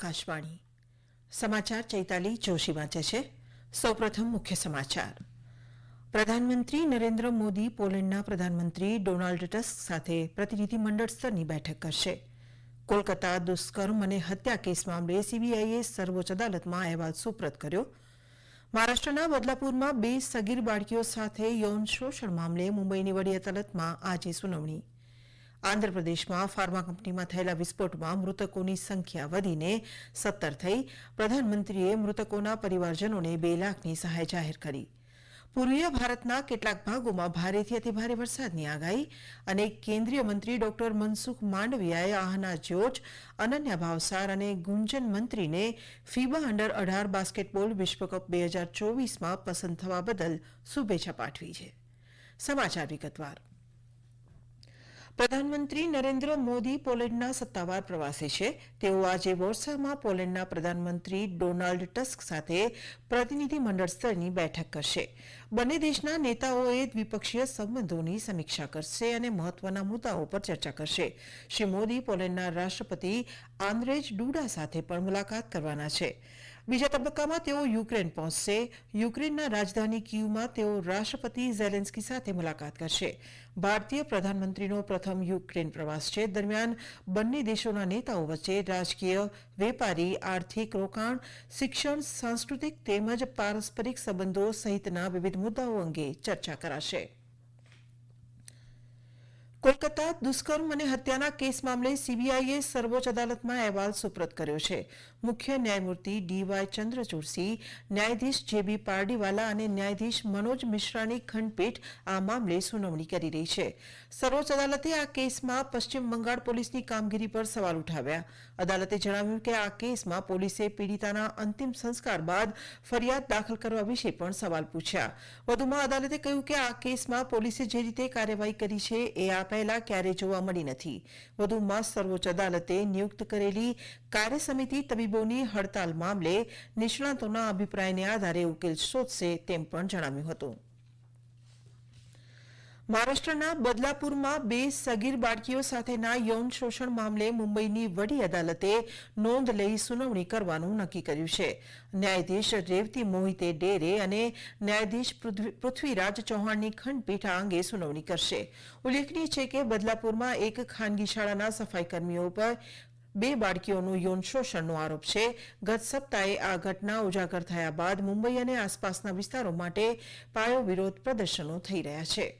આકાશવાણી. સમાચાર ચૈતાલી જોશી વાંચે છે. સૌપ્રથમ મુખ્ય સમાચાર. પ્રધાનમંત્રી નરેન્દ્ર મોદી પોલેન્ડના પ્રધાનમંત્રી ડોનાલ્ડ ટસ્ક સાથે પ્રતિનિધિમંડળ સ્તરની બેઠક કરશે. કોલકાતા દુષ્કર્મ અને હત્યા કેસ મામલે સીબીઆઈએ સર્વોચ્ચ અદાલતમાં અહેવાલ સુપ્રત કર્યો. મહારાષ્ટ્રના બદલાપુરમાં બે સગીર બાળકીઓ સાથે યૌન શોષણ મામલે મુંબઈની વડી અદાલતમાં આજે સુનાવણી. આંધ્રપ્રદેશમાં ફાર્મા કંપનીમાં થયેલા વિસ્ફોટમાં મૃતકોની સંખ્યા વધીને સત્તર થઈ. પ્રધાનમંત્રીએ મૃતકોના પરિવારજનોને બે લાખની સહાય જાહેર કરી. પૂર્વીય ભારતના કેટલાક ભાગોમાં ભારેથી અતિભારે વરસાદની આગાહી અને કેન્દ્રીય મંત્રી ડોક્ટર મનસુખ માંડવિયાએ આહના જ્યોર્જ અનન્યા ભાવસાર અને ગુંજન મંત્રીને ફીબા અંડર અઢાર બાસ્કેટબોલ વિશ્વકપ બે હજાર ચોવીસમાં પસંદ થવા બદલ શુભેચ્છા પાઠવી છે. સમાચાર વિગતવાર. પ્રધાનમંત્રી નરેન્દ્ર મોદી પોલેન્ડના સત્તાવાર પ્રવાસે છે. તેઓ આજે વોર્સામાં પોલેન્ડના પ્રધાનમંત્રી ડોનાલ્ડ ટસ્ક સાથે પ્રતિનિધિમંડળ સ્તરની બેઠક કરશે. બંને દેશના નેતાઓએ દ્વિપક્ષીય સંબંધોની સમીક્ષા કરશે અને મહત્વના મુદ્દાઓ પર ચર્ચા કરશે. શ્રી મોદી પોલેન્ડના રાષ્ટ્રપતિ આંદ્રેજ ડુડા સાથે પણ મુલાકાત કરવાના છે. બીજા તબક્કામાં તેઓ યુક્રેન પહોંચશે. યુક્રેનના રાજધાની કીવમાં તેઓ રાષ્ટ્રપતિ ઝેલેન્સ્કી સાથે મુલાકાત કરશે. ભારતીય પ્રધાનમંત્રીનો પ્રથમ યુક્રેન પ્રવાસ છે. દરમિયાન બંને દેશોના નેતાઓ વચ્ચે રાજકીય, વેપારી, આર્થિક રોકાણ, શિક્ષણ, સાંસ્કૃતિક તેમજ પારસ્પરિક સંબંધો સહિતના વિવિધ મુદ્દાઓ અંગે ચર્ચા કરાશે. કોલકાતા દુષ્કર્મ અને હત્યાના કેસ મામલે સીબીઆઈએ સર્વોચ્ચ અદાલતમાં અહેવાલ સુપ્રત કર્યો છે. મુખ્ય ન્યાયમૂર્તિ ડીવાય ચંદ્રચૂડસી, ન્યાયાધીશ જેબી પારડીવાલા અને ન્યાયાધીશ મનોજ મિશ્રાની ખંડપીઠ આ મામલે સુનાવણી કરી રહી છે. સર્વોચ્ચ અદાલતે આ કેસમાં પશ્ચિમ બંગાળ પોલીસની કામગીરી પર સવાલ ઉઠાવ્યા. અદાલતે જણાવ્યું કે આ કેસમાં પોલીસે પીડિતાના અંતિમ સંસ્કાર બાદ ફરિયાદ દાખલ કરવા વિશે પણ સવાલ પૂછ્યા. વધુમાં અદાલતે કહ્યું કે આ કેસમાં પોલીસે જે રીતે કાર્યવાહી કરી છે એ આ પહેલા ક્યારેય જોવા મળી નથી. વધુમાં સર્વોચ્ચ અદાલતે નિયુક્ત કરેલી કાર્ય સમિતિ તબીબોની હડતાલ મામલે નિષ્ણાતોના અભિપ્રાયને આધારે ઉકેલ શોધશે તેમ પણ જણાવ્યું હતું. મહારાષ્ટ્રના બદલાપુરમાં બે સગીર બાળકીઓ સાથેના યૌન શોષણ મામલે મુંબઈની વડી અદાલતે નોંધ લઈ સુનાવણી કરવાનું નક્કી કર્યું છે. ન્યાયાધીશ રેવતી મોહિતે ડેરે અને ન્યાયાધીશ પૃથ્વીરાજ ચૌહાણની ખંડપીઠ આ અંગે સુનાવણી કરશે. ઉલ્લેખનીય છે કે બદલાપુરમાં એક ખાનગી શાળાના સફાઈ કર્મીઓ પર બે બાળકીઓનું યૌન શોષણનો આરોપ છે. ગત સપ્તાહે આ ઘટના ઉજાગર થયા બાદ મુંબઈ અને આસપાસના વિસ્તારો માટે પાયો વિરોધ પ્રદર્શનો થઈ રહ્યા છે.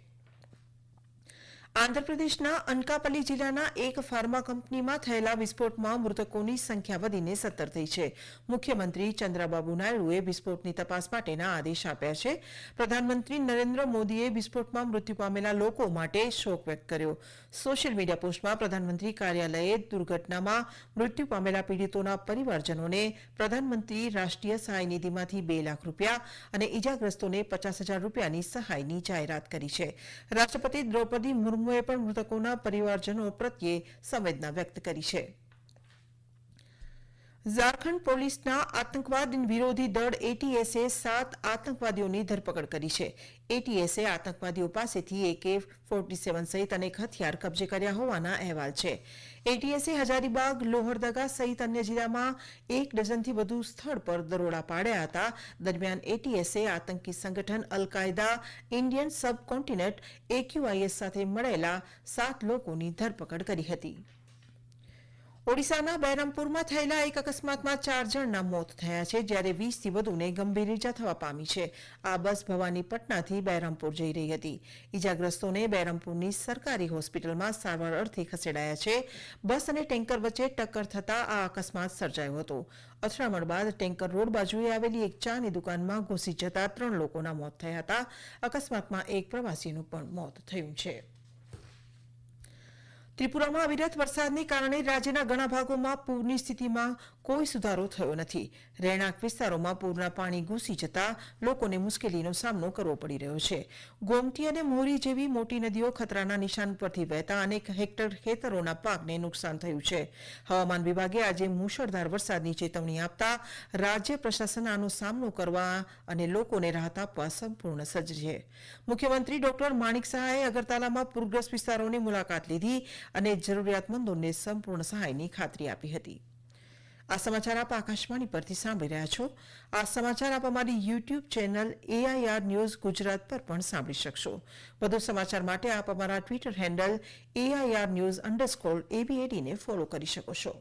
આંધ્રપ્રદેશના અનકાપલ્લી જિલ્લાના એક ફાર્મા કંપનીમાં થયેલા વિસ્ફોટમાં મૃતકોની સંખ્યા વધીને સત્તર થઈ છે. મુખ્યમંત્રી ચંદ્રબાબુ નાયડુએ વિસ્ફોટની તપાસ માટેના આદેશ આપ્યા છે. પ્રધાનમંત્રી નરેન્દ્ર મોદીએ વિસ્ફોટમાં મૃત્યુ પામેલા લોકો માટે શોક વ્યક્ત કર્યો. સોશિયલ મીડિયા પોસ્ટમાં પ્રધાનમંત્રી કાર્યાલયે દુર્ઘટનામાં મૃત્યુ પામેલા પીડિતોના પરિવારજનોને પ્રધાનમંત્રી રાષ્ટ્રીય સહાય નિધિમાંથી બે લાખ રૂપિયા અને ઇજાગ્રસ્તોને પચાસ હજાર રૂપિયાની સહાયની જાહેરાત કરી છે. રાષ્ટ્રપતિ દ્રૌપદી મુર્મુ મુર્મુએ પણ મૃતકોના પરિવારજનો પ્રત્યે સંવેદના વ્યક્ત કરી છે. ઝારખંડ પોલીસના આતંકવાદ વિરોધી દળ એટીએસે સાત આતંકવાદીઓની ધરપકડ કરી છે. એટીએસે આતંકવાદીઓ પાસેથી એકે ફોર્ટી સેવન સહિત અનેક હથિયાર કબજે કર્યા હોવાના અહેવાલ છે. એટીએસે હજારીબાગ, લોહરદગા સહિત અન્ય જિલ્લામાં એક ડઝનથી વધુ સ્થળ પર દરોડા પાડ્યા હતા. દરમિયાન એટીએસે આતંકી સંગઠન Al Qaeda, Indian subcontinent AQIS સાથે મળેલા સાત લોકોની ધરપકડ કરી હતી. ઓડિશાના બહેરામપુરમાં થયેલા એક અકસ્માતમાં ચાર જણના મોત થયા છે, જ્યારે વીસથી વધુને ગંભીર ઇજા થવા પામી છે. આ બસ ભવાની પટનાથી બહેરામપુર જઈ રહી હતી. ઇજાગ્રસ્તોને બહેરામપુરની સરકારી હોસ્પિટલમાં સારવાર અર્થે ખસેડાયા છે. બસ અને ટેન્કર વચ્ચે ટક્કર થતાં આ અકસ્માત સર્જાયો હતો. અથડામણ બાદ ટેન્કર રોડ બાજુએ આવેલી એક ચાની દુકાનમાં ઘૂસી જતા ત્રણ લોકોના મોત થયા હતા. અકસ્માતમાં એક પ્રવાસીનું પણ મોત થયું છે. ત્રિપુરામાં અવિરત વરસાદને કારણે રાજ્યના ઘણા ભાગોમાં પૂરની સ્થિતિમાં કોઈ સુધારો થયો નથી. રહેણાંક વિસ્તારોમાં પૂરના પાણી ઘૂસી જતા લોકોને મુશ્કેલીનો સામનો કરવો પડી રહ્યો છે. ગોમતી અને મોરી જેવી મોટી નદીઓ ખતરાના નિશાન પરથી વહેતા અનેક હેક્ટર ખેતરોના પાકને નુકસાન થયું છે. હવામાન વિભાગે આજે મુશળધાર વરસાદની ચેતવણી આપતા રાજ્ય પ્રશાસન આનો સામનો કરવા અને લોકોને રાહત આપવા સંપૂર્ણ સજ્જ છે. મુખ્યમંત્રી ડોક્ટર માણિક સહાયે અગરતાલામાં પૂરગ્રસ્ત વિસ્તારોની મુલાકાત લીધી અને જરૂરિયાતમંદોને સંપૂર્ણ સહાયની ખાતરી આપી હતી. આ સમાચાર આપ આકાશવાણી પરથી સાંભળી રહ્યા છો. આ સમાચાર આપ અમારી YouTube channel AIR news Gujarat પર પણ સાંભળી શકશો. વધુ સમાચાર માટે આપ અમારા Twitter handle AIR news underscore એબીએડીને follow કરી શકો છો.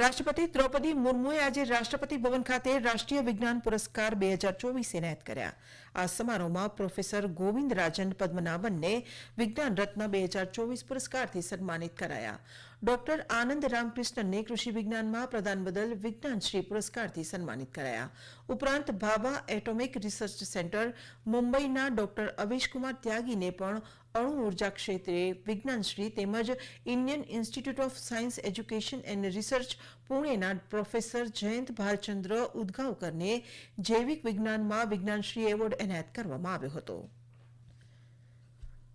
રાષ્ટ્રપતિ દ્રૌપદી મુર્મુએ આજે રાષ્ટ્રપતિ ભવન ખાતે રાષ્ટ્રીય વિજ્ઞાન પુરસ્કાર બે હજાર ચોવીસ એનાયત કર્યા. આ સમારોહમાં પ્રોફેસર ગોવિંદ રાજન પદ્મનાભનને વિજ્ઞાન રત્ન બે હજાર ચોવીસ પુરસ્કારથી સન્માનિત કરાયા. ડોક્ટર આનંદ રામકૃષ્ણનને કૃષિ વિજ્ઞાનમાં પ્રદાન બદલ વિજ્ઞાનશ્રી પુરસ્કારથી સન્માનિત કરાયા. ઉપરાંત ભાભા એટોમિક રિસર્ચ સેન્ટર મુંબઈના ડોક્ટર અવેશકુમાર ત્યાગીને પણ અણુ ઊર્જા ક્ષેત્રે વિજ્ઞાનશ્રી તેમજ Indian Institute of Science Education and Research પુણેના professor Jayant Bhalchandra ઉદગાવકરને જૈવિક વિજ્ઞાનમાં વિજ્ઞાનશ્રી એવોર્ડ એનાયત કરવામાં આવ્યો હતો.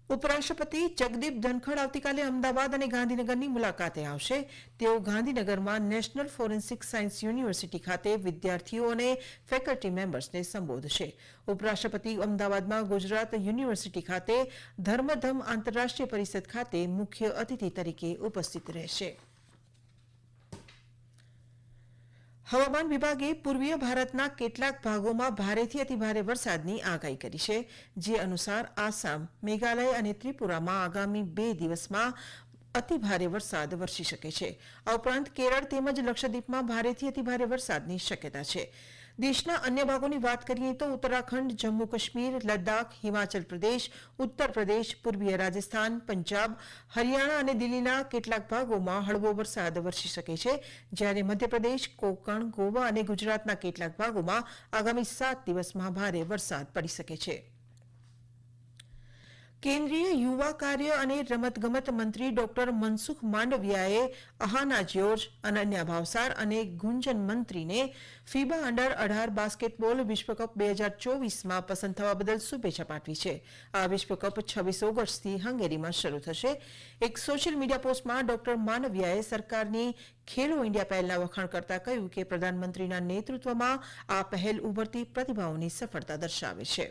ઉપરાષ્ટ્રપતિ જગદીપ ધનખડ આવતીકાલે અમદાવાદ અને ગાંધીનગરની મુલાકાતે આવશે. તેઓ ગાંધીનગરમાં નેશનલ ફોરેન્સિક સાયન્સ યુનિવર્સિટી ખાતે વિદ્યાર્થીઓ અને ફેકલ્ટી મેમ્બર્સને સંબોધશે. ઉપરાષ્ટ્રપતિ અમદાવાદમાં ગુજરાત યુનિવર્સિટી ખાતે ધર્મધમ આંતરરાષ્ટ્રીય પરિષદ ખાતે મુખ્ય અતિથિ તરીકે ઉપસ્થિત રહેશે. હવામાન વિભાગે પૂર્વીય ભારતના કેટલાક ભાગોમાં ભારેથી અતિભારે વરસાદની આગાહી કરી છે. જે અનુસાર આસામ, મેઘાલય અને ત્રિપુરામાં આગામી બે દિવસમાં અતિભારે વરસાદ વરસી શકે છે. આ ઉપરાંત કેરળ તેમજ લક્ષદ્વીપમાં ભારેથી અતિભારે વરસાદની શક્યતા છે. દેશના અન્ય ભાગોની વાત કરીએ તો ઉત્તરાખંડ, જમ્મુ કાશ્મીર, લદ્દાખ, હિમાચલ પ્રદેશ, ઉત્તર પ્રદેશ, પૂર્વીય રાજસ્થાન, પંજાબ, હરિયાણા અને દિલ્હીના કેટલાક ભાગોમાં હળવો વરસાદ વરસી શકે છે. જ્યારે મધ્યપ્રદેશ, કોકણ, ગોવા અને ગુજરાતના કેટલાક ભાગોમાં આગામી સાત દિવસમાં ભારે વરસાદ પડી શકે છે. કેન્દ્રીય યુવા કાર્ય અને રમતગમત મંત્રી ડોક્ટર મનસુખ માંડવિયાએ અહાના જ્યોર્જ, અનન્યા ભાવસાર અને ગુંજન મંત્રીને ફીબા અંડર અઢાર બાસ્કેટબોલ વિશ્વકપ બે હજાર ચોવીસમાં પસંદ થવા બદલ શુભેચ્છા પાઠવી છે. આ વિશ્વકપ છવ્વીસ ઓગસ્ટથી હંગેરીમાં શરૂ થશે. એક સોશિયલ મીડિયા પોસ્ટમાં ડોક્ટર માંડવિયાએ સરકારની ખેલો ઇન્ડિયા પહેલના વખાણ કરતા કહ્યું કે પ્રધાનમંત્રીના નેતૃત્વમાં આ પહેલ ઉભરતી પ્રતિભાઓની સફળતા દર્શાવે છે.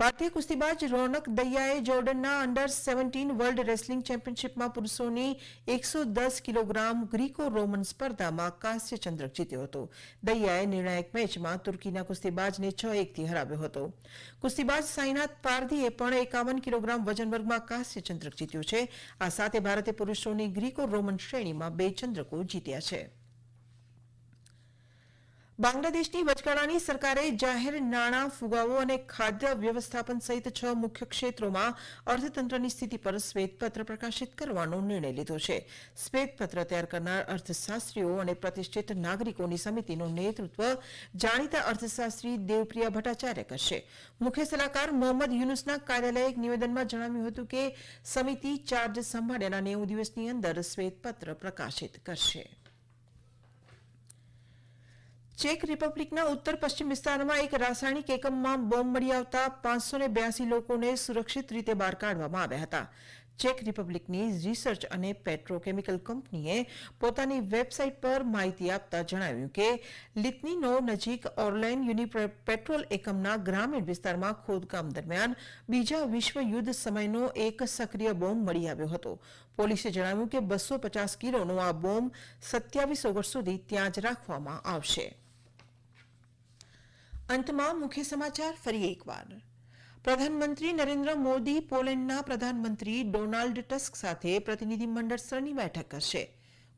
ભારતીય કુસ્તીબાજ રોનક દૈયાએ જોર્ડનના અંડર સેવન્ટીન વર્લ્ડ રેસલિંગ ચેમ્પિયનશીપમાં પુરુષોની એકસો દસ કિલોગ્રામ ગ્રીકો રોમન સ્પર્ધામાં કાંસ્ય ચંદ્રક જીત્યો હતો. દૈયાએ નિર્ણાયક મેચમાં તુર્કીના કુસ્તીબાજને છ એકથી હરાવ્યો હતો. કુસ્તીબાજ સાઈનાથ પારધીએ પણ એકાવન કિલોગ્રામ વજન વર્ગમાં કાંસ્ય ચંદ્રક જીત્યું છે. આ સાથે ભારતે પુરુષોની ગ્રીકો રોમન શ્રેણીમાં બે ચંદ્રકો જીત્યા છે. બાંગ્લાદેશની વચગાળાની સરકારે જાહેર નાણાં, ફુગાવો અને ખાદ્ય વ્યવસ્થાપન સહિત છ મુખ્ય ક્ષેત્રોમાં અર્થતંત્રની સ્થિતિ પર શ્વેતપત્ર પ્રકાશિત કરવાનો નિર્ણય લીધો છે. શ્વેતપત્ર તૈયાર કરનાર અર્થશાસ્ત્રીઓ અને પ્રતિષ્ઠિત નાગરિકોની સમિતિનું નેતૃત્વ જાણીતા અર્થશાસ્ત્રી દેવપ્રિયા ભટ્ટાચાર્ય કરશે. મુખ્ય સલાહકાર મોહમ્મદ યુનુસના કાર્યાલયે એક નિવેદનમાં જણાવ્યું હતું કે સમિતિ ચાર્જ સંભાળ્યાના નેવું દિવસની અંદર શ્વેતપત્ર પ્રકાશિત કરશે. ચેક રિપબ્લિકના ઉત્તર પશ્ચિમ વિસ્તારમાં એક રાસાયણિક એકમમાં બોમ્બ મળી આવતા પાંચસો બ્યાસી લોકોને સુરક્ષિત રીતે બહાર કાઢવામાં આવ્યા હતા. ચેક રિપબ્લિકની રિસર્ચ અને પેટ્રોકેમિકલ કંપનીએ પોતાની વેબસાઇટ પર માહિતી આપતા જણાવ્યું કે, લિથનીનો નજીક ઓરલેન યુનિ પેટ્રોલ એકમના ગ્રામીણ વિસ્તારમાં ખોદકામ દરમિયાન બીજા વિશ્વ યુદ્ધ સમયનો એક સક્રિય બોમ્બ મળી આવ્યો હતો. પોલીસે જણાવ્યું કે બસો પચાસ કિલોનો આ બોમ્બ સત્યાવીસ ઓગસ્ટ સુધી ત્યાં જ રાખવામાં આવશે. અંતમાં મુખ્ય સમાચાર ફરી એકવાર. પ્રધાનમંત્રી નરેન્દ્ર મોદી પોલેન્ડના પ્રધાનમંત્રી ડોનાલ્ડ ટસ્ક સાથે પ્રતિનિધિમંડળ સ્તરની બેઠક કરશે.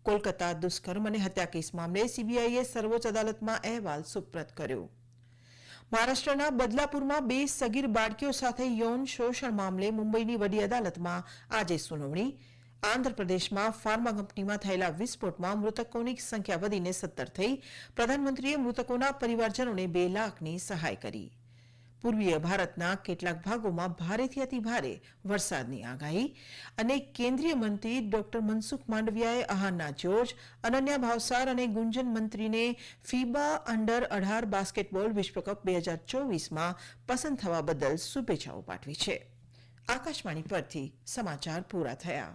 કોલકાતા દુષ્કર્મ અને હત્યા કેસ મામલે સીબીઆઈએ સર્વોચ્ચ અદાલતમાં અહેવાલ સુપ્રત કર્યો. મહારાષ્ટ્રના બદલાપુરમાં બે સગીર બાળકીઓ સાથે યૌન શોષણ મામલે મુંબઈની વડી અદાલતમાં આજે સુનાવણી. આંધ્રપ્રદેશમાં ફાર્મા કંપનીમાં થયેલા વિસ્ફોટમાં મૃતકોની સંખ્યા વધીને સત્તર થઈ. પ્રધાનમંત્રીએ મૃતકોના પરિવારજનોને બે લાખની સહાય કરી. પૂર્વીય ભારતના કેટલાક ભાગોમાં ભારેથી અતિભારે વરસાદની આગાહી અને કેન્દ્રીય મંત્રી ડોક્ટર મનસુખ માંડવિયાએ આહારના જોર્જ અનન્યા ભાવસાર અને ગુંજન મંત્રીને ફીબા અંડર અઢાર બાસ્કેટબોલ વિશ્વકપ બે હજાર ચોવીસમાં પસંદ થવા બદલ શુભેચ્છાઓ પાઠવી છે. આકાશવાણી પરથી સમાચાર પૂરા થયા.